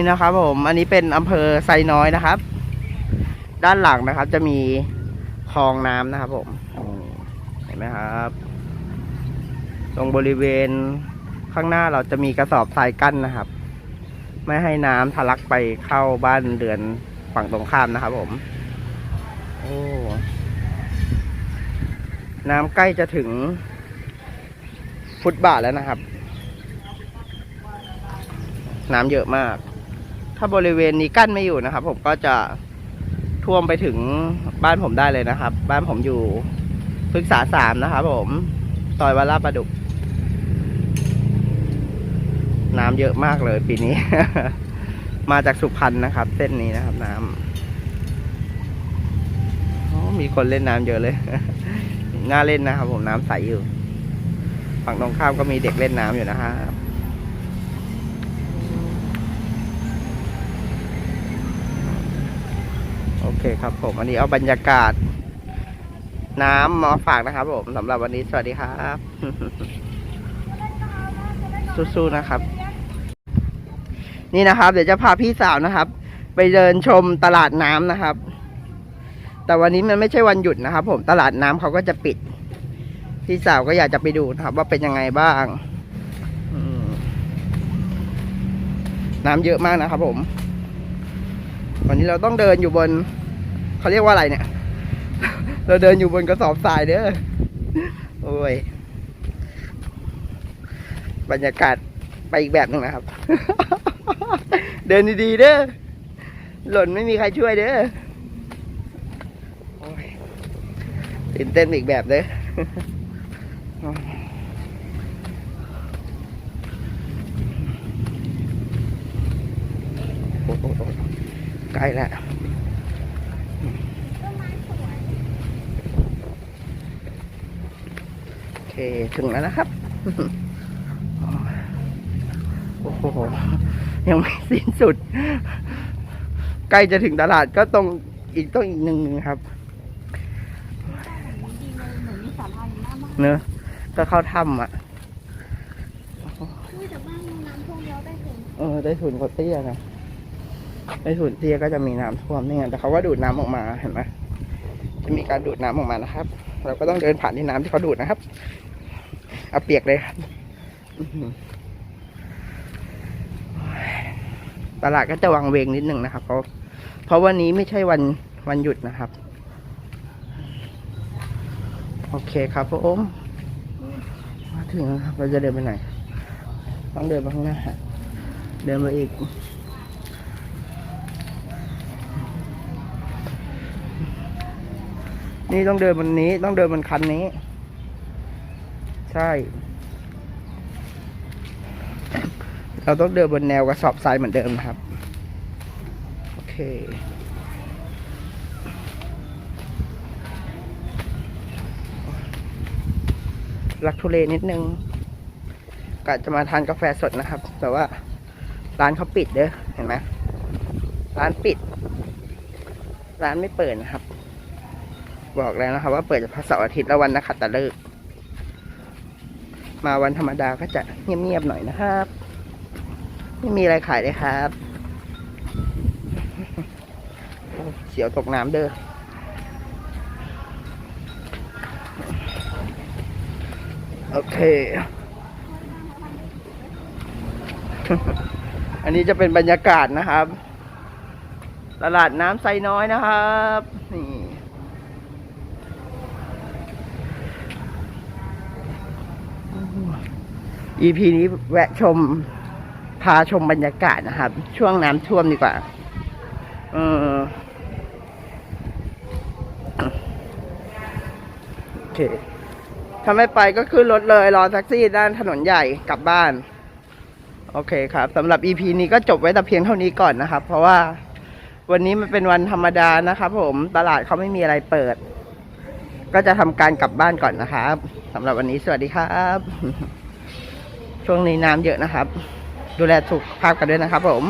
นี่นะครับผมอันนี้เป็นอำเภอไซน้อยนะครับ ด้านหลังนะครับ จะมีคลองน้ำนะครับ ผมเห็นไหมครับ ตรงบริเวณข้างหน้าเราจะมีกระสอบทรายกั้นนะครับ ไม่ให้น้ำทะลักไปเข้าบ้านเรือนฝั่งตรงข้ามนะครับ ผมโอ้น้ำใกล้จะถึงฟุตบาทแล้วนะครับ น้ำเยอะมาก ถ้าบริเวณนี้กั้นไม่อยู่นะครับ ผมก็จะท่วมไปถึงบ้านผมได้เลยนะครับ บ้านผมอยู่พฤกษาสามนะครับผมซอยวัดลาประดุก น้ำเยอะมากเลยปีนี้ มาจากสุพรรณนะครับ เส้นนี้นะครับ น้ำมีคนเล่นน้ำเยอะเลย น่าเล่นนะครับ ผมน้ำใสอยู่ ฝั่งตรงข้ามก็มีเด็กเล่นน้ำอยู่นะครั โอเคครับผม อันนี้เอาบรรยากาศ น้ำมาฝากนะครับผมสำหรับวันนี้สวัสดีครับ สู้ๆนะครับ นี่นะครับ เดี๋ยวจะพาพี่สาวนะครับ ไปเดินชมตลาดน้ำนะครับ แต่วันนี้มันไม่ใช่วันหยุดนะครับ ผมตลาดน้ำเขาก็จะปิด พี่สาวก็อยากจะไปดูนะครับ ว่าเป็นยังไงบ้างน้ำเยอะมากนะครับผม วันนี้เราต้องเดินอยู่บน เขาเรียกว่าอะไรเนี่ย เราเดินอยู่บนกระสอบทรายเด้อ โอ้ย บรรยากาศไปอีกแบบหนึ่งนะครับ เดินดีๆเด้อ หล่นไม่มีใครช่วยเด้อโอ้ยตื่นเต้นอีกแบบเด้อโอ้โหใกล้แล้ว โอเค ถึงแล้วนะครับ โอ้โห ยังไม่สิ้นสุด ใกล้จะถึงตลาดก็ตรงอีกต้องอีกหนึ่งครับเหมือนมีสาราอยู่หน้าบ้านเนอะก็เข้าถ้ำอะอุ้ยแต่บ้านน้ำท่วมแล้วได้ถึงเออได้ถุนกดเตี้ยนะได้ถุนเตี้ยก็จะมีน้ำท่วมนี่ไงแต่เขาก็ดูดน้ำออกมาเห็นไหมจะมีการดูดน้ำออกมานะครับ เราก็ต้องเดินผ่านที่น้ำที่เขาดูดนะครับเอาเปียกเลยครับตลาดก็จะวังเวงนิดหนึ่งนะครับ เพราะเพราะวันนี้ไม่ใช่วันวันหยุดนะครับ โอเคครับผมมาถึงแล้วครับเราจะเดินไปไหน ต้องเดินไปข้างหน้า เดินมาอีก นี่ต้องเดินบนนี้ต้องเดินบนคันนี้ ใช่ เราต้องเดินบนแนวกระสอบทรายเหมือนเดิมนะครับ โอเคลักทุเลนิดนึงกะจะมาทานกาแฟสดนะครับ แต่ว่าร้านเขาปิดเด้อเห็นไหมร้านปิด ร้านไม่เปิดนะครับ บอกแล้วนะครับว่าเปิดเฉพาะเสาร์อาทิตย์และวันนักขัตฤกษ์มาวันธรรมดาก็จะเงียบๆหน่อยนะครับ ไม่มีอะไรขายเลยครับเสียวตกน้ำเด้อโอเค อันนี้จะเป็นบรรยากาศนะครับ ตลาดน้ำไซน้อยนะครับ นี่ EP นี้แวะชมพาชมบรรยากาศนะครับ ช่วงน้ำท่วมดีกว่า เออโอเคถ้าไม่ไปก็ขึ้นรถเลย รอแท็กซี่ด้านถนนใหญ่กลับบ้าน โอเคครับสำหรับ EP นี้ก็จบไว้แต่เพียงเท่านี้ก่อนนะครับ เพราะว่าวันนี้มันเป็นวันธรรมดานะครับผมตลาดเขาไม่มีอะไรเปิด ก็จะทำการกลับบ้านก่อนนะครับสำหรับวันนี้สวัสดีครับ ช่วงนี้น้ำเยอะนะครับ ดูแลสุขภาพกันด้วยนะครับผม